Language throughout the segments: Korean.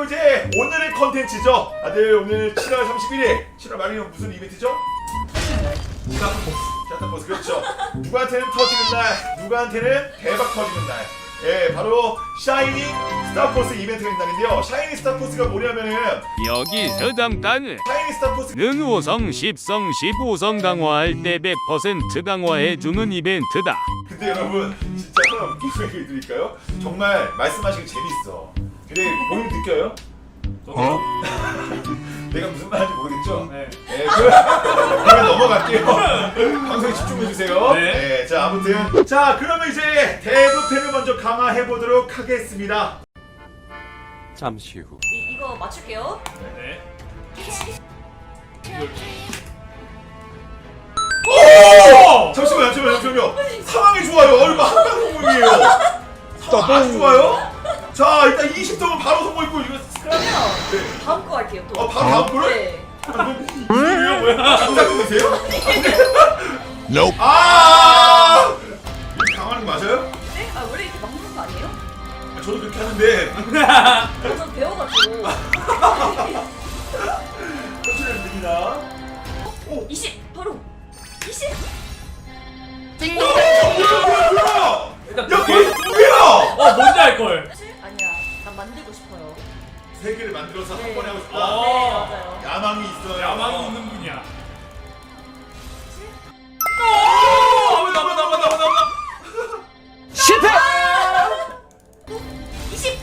그리고 이제 오늘의 컨텐츠죠. 다들 오늘 7월 31일 7월 말이면 무슨 이벤트죠? 샤타버스 그렇죠. 누구한테는 터지는 날, 누구한테는 대박 터지는 날. 예, 바로 샤이닝 스타포스 이벤트가 있는 날인데요. 샤이닝 스타포스가 뭐냐면은 여기서 잠깐 샤이닝 스타포스 는 5성 10성 15성 강화할 때 100% 강화해주는 이벤트다 근데 여러분 진짜 하나 웃긴 얘기 드릴까요? 정말 말씀하시기 재밌어. 근데 본인 느껴요? 어? 내가 무슨 말인지 모르겠죠? 네. 네, 그, 그러면 넘어갈게요. 방송에 집중해 주세요. 네. 네, 자 아무튼 자 그러면 이제 대부템을 먼저 강화해 보도록 하겠습니다. 잠시 후. 이, 이거 맞출게요. 네. 오! 잠시만요, 잠시만요, 잠시만요. 상황이 좋아요. 얼마 한강 성공이에요. 상황 아주 좋아요. 자 일단 20점은 바로 성공했고 이거 그러면 네. 다음 거 할게요 또. 어 바로 다음 거를 네. 이거 뭐야? 장작 보세요? 아! 이렇게 강하는 거 맞아요? 네? 아 원래 이렇게 막는 거 아니에요? 아, 저도 그렇게 하는데 저는 배워가지고. 컨트롤 됩니다. 20 바로 20. 뭐야? 일단 야, 볼게. 거의 두 개야! 어 뭔지 알 걸. 만들고 싶어요. 세 개를 만들어서 한 네. 번에 하고 싶다. 어. 네 맞아요. 야망이 있어요. 야망이 있는 분이야. 오! 아무 나무 나무 나무 나무. 실패! 20.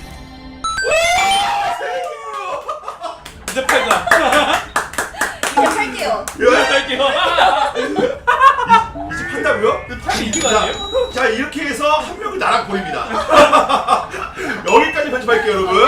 이제 팔자. 이제 할게요. 야, 할게요. 이제 판다고요? 팔이 이긴 거 자, 아니에요? 자 이렇게 해서 한 명을 나락 보냅니다. 여러분.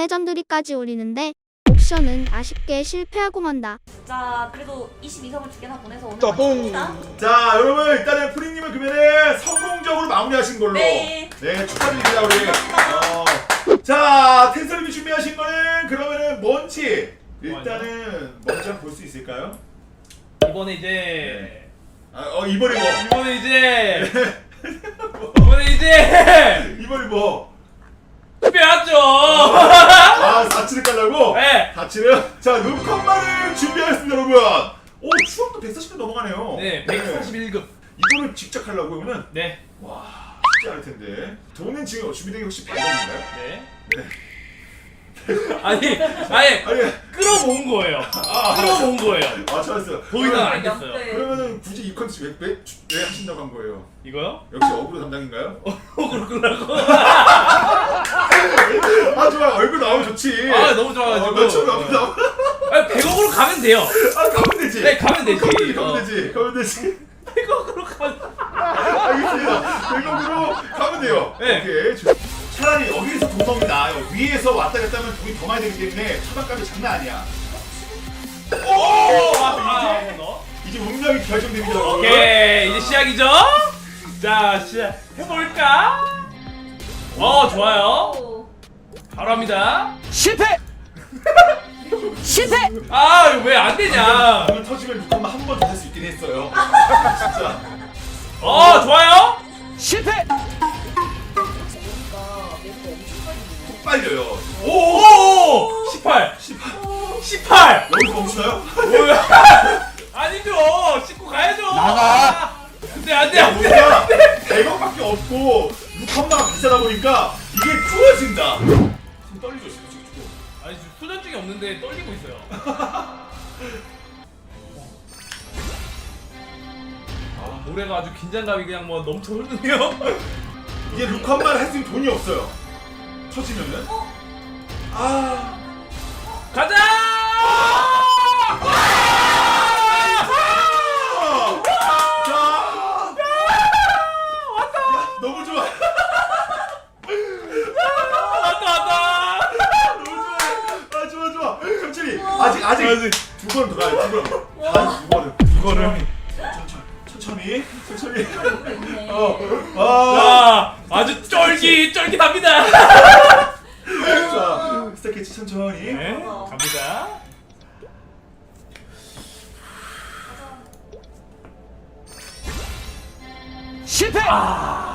레전드리까지 올리는데 옥션은 아쉽게 실패하고 만다. 자 그래도 22성을 두 개나 보내서 오늘 마칩니다. 자, 여러분 일단은 프리님은 그러면은 성공적으로 마무리하신 걸로. 네. 네, 축하드립니다 우리. 어. 자, 텐서님이 준비하신 거는 그러면은 뭔지 일단은 먼저 볼수 있을까요? 이번에 이제 아, 어 이번에 뭐? 이번에 이제 이번에 이제 이번에 뭐? 빼야죠. 아, 사치를 깔라고? 네. 사치를? 자, 눈컵만을 준비하였습니다 여러분. 오, 추억도 140개 넘어가네요. 네, 141급. 이거를 직접 하려고 그러면 네. 와, 쉽지 않을 텐데. 돈은 지금 준비된 게 혹시 100원인가요? 네. 네. 아니, 아니 아니, 끌어모은 거예요. 아, 끌어모은 거예요. 아, 잘했어요. 보이는 그러면- 안 됐어요. 네. 그러면은 굳이 이 컨텐츠 왜, 왜, 왜 하신다고 한 거예요? 이거요? 역시 어그로 담당인가요? 호구로 끌라고. 아 좋아 얼굴 나오면 좋지. 아 너무 좋아가지고. 어, 몇천 얼굴 나오면 아니 100억으로 가면 돼요. 아 가면 되지. 네, 가면 되지. 가면 되지. 가면 어. 되지. 가면 되지. 100억으로 가면. 알겠습니다. 대검으로 가면 돼요. 네. 오케이. 좋- 차라리 여기에서 동성이 나아요. 위에서 왔다 갔다 하면 돈이 더 많이 되기 때문에 차박값이 장난 아니야. 오! 아, 아, 한번 더. 이제, 이제 운명이 결정됩니다. 오케이 이제 시작이죠. 자 시작 해볼까? 어 좋아요. 오. 바로 합니다. 실패! 실패! 아 왜 안 되냐? 오늘 터지면 루카만 한번더할수 있긴 했어요. 진짜. 어 좋아요. 실패! 18 여기서? 뭐야? 아니죠. 씻고 가야죠. 나가. 안돼 안돼 야, 안돼. 뭔가 100원밖에 없고 루컴마가 비싸다 보니까 이게 줄어진다. 지금 떨리죠, 지금 지금. 아니 지금 수전증이 없는데 떨리고 있어요. 아 노래가 아주 긴장감이 그냥 뭐 넘쳐 흐르네요. 이게 루컴마를 할 수 있는 돈이 없어요. 터지면은. 아. 아직 아직 두번더 가요. 두 번. 다두 번을 두 번을 천천히 천천히 천천히. 어. 아. 자, 아주 쫄깃 쫄깃합니다. 자, 스타캐치 천천히. 네, 갑니다.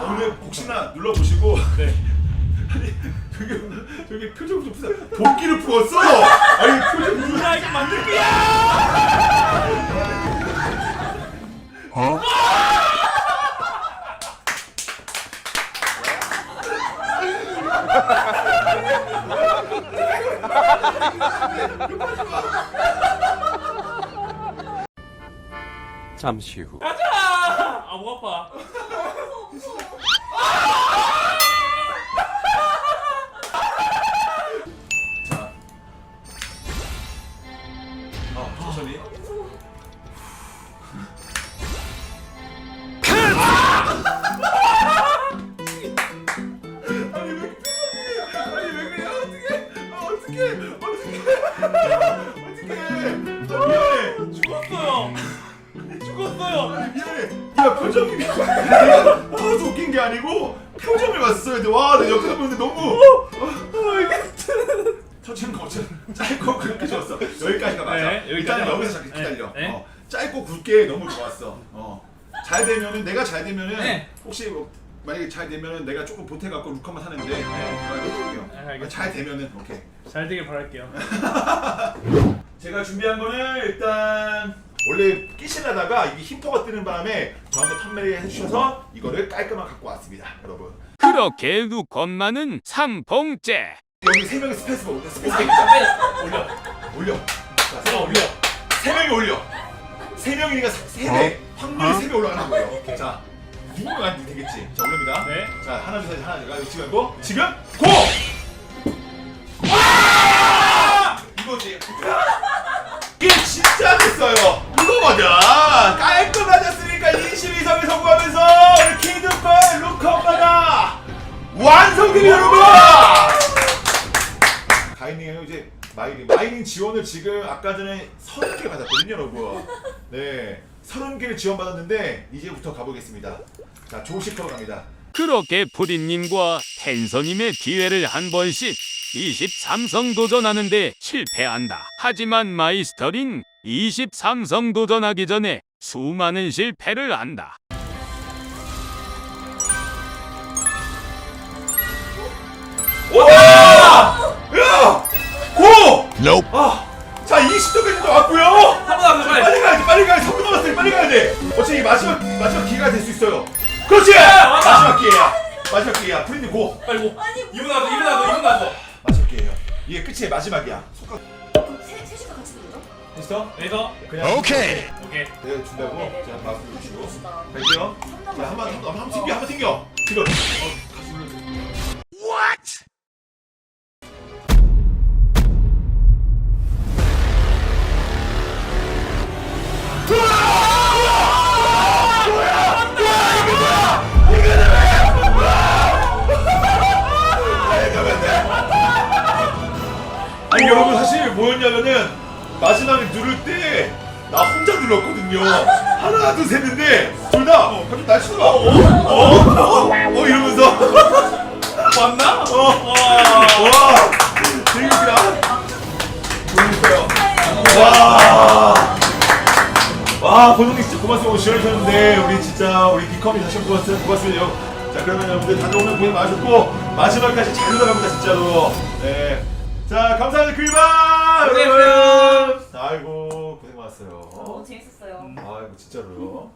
오늘 혹시나 눌러보시고 네. 저기 저기 표정 좀 푸세요. 도끼를 부었어. 아니 표정 좀. 나 이거 만들 거야. 잠시 후. 가자. 아, 목 아파. 어떻게? 어떻게? 어떻게? 미안해. 죽었어요. 죽었어요. 미안해. 야 표정이 내가 화나서 웃긴 게 아니고 표정을 봤어야 돼. 와, 내 옆에서 보는데 너무. 어, 이게 천천히 거쳐. 짧고 굵게 좋았어. 여기까지가 맞아. 네, 여기까지 일단은 맞아. 여기서 잠깐 네, 기다려. 네. 어, 짧고 굵게 너무 좋았어. 어. 잘 되면은 내가 잘 되면은 네. 혹시 뭐 만약에 잘 되면은 내가 조금 보태 갖고 룩한번 하는데 네. 내가 해볼게요. 네, 알겠습니다. 잘 되면은 오케이. 잘 되길 바랄게요. 제가 준비한 거는 일단 원래 끼실라다가 이게 힙퍼가 뜨는 바람에 저한테 판매를 해주셔서 이거를 깔끔하게 갖고 왔습니다, 여러분. 그렇게 루컨만은 삼봉째 여기 세 명이 스페이스 올 스페이스 빨리 올려. 올려. 자, 제가 올려. 세 명이 올려. 세 명이니까 세 배. 확률이 세 배 올라가는 거예요. 자, 누군가 안 되겠지. 자, 올립니다. 네. 자, 하나 둘 셋 하나 둘 셋. 지금 고 지금 고. 와! 이거지. 이게 진짜 됐어요. 이거 맞아. 깔끔하졌으니까 22성이 성공하면서 우리 키드펄 루커바가 완성됩니다, 여러분. 가인이에요 이제 마이닝 마이닝 지원을 지금 아까 전에 30개 받았거든요 여러분 네 30개를 지원받았는데 이제부터 가보겠습니다 자 조식하러 갑니다 그렇게 프린님과 텐서님의 기회를 한 번씩 23성 도전하는데 실패한다. 하지만 마이스터린 23성 도전하기 전에 수많은 실패를 한다. 오다! 야! 고! 아, 자 20도까지 왔고요 한번 하면 빨리. 빨리 가야지 빨리 가야지 3분 남았어요 빨리 가야 돼 어차피 마지막 마지막 기회가 될 수 있어요 그렇지! 왔다. 마지막 기회야 마지막 기회야 프린님 고 빨리 고. 아니 이분 나도 이분 나도 이분 나도. 마지막 기회예요 이게 끝이에요 마지막이야 손가락 세 셋이서 같이 부르죠? 됐어? 그냥 오케이 오케이. 내가 준다고 네, 네. 제가 박수 주시고. 갈게요 자 한번 한번 한번 튕겨 한번 튕겨 지금 어, 있거든요. 하나 둘 셋인데 둘다 어, 갑자기 날씨도 막 어? 어? 어? 어? 이러면서 맞나? 어. 와 되게 웃기다. 모르겠어요. 와. 와 고정님 진짜 고맙습니다. 지원해주셨는데 우리 진짜 우리 비컴이 다시 고맙습니다. 고맙습니다. 자 그러면 여러분들 다들 오늘 고생 많으셨고 마지막까지 잘 돌아갑니다 진짜로. 네. 자 감사합니다. 그리바. 안녕히 계세요. 진짜로요.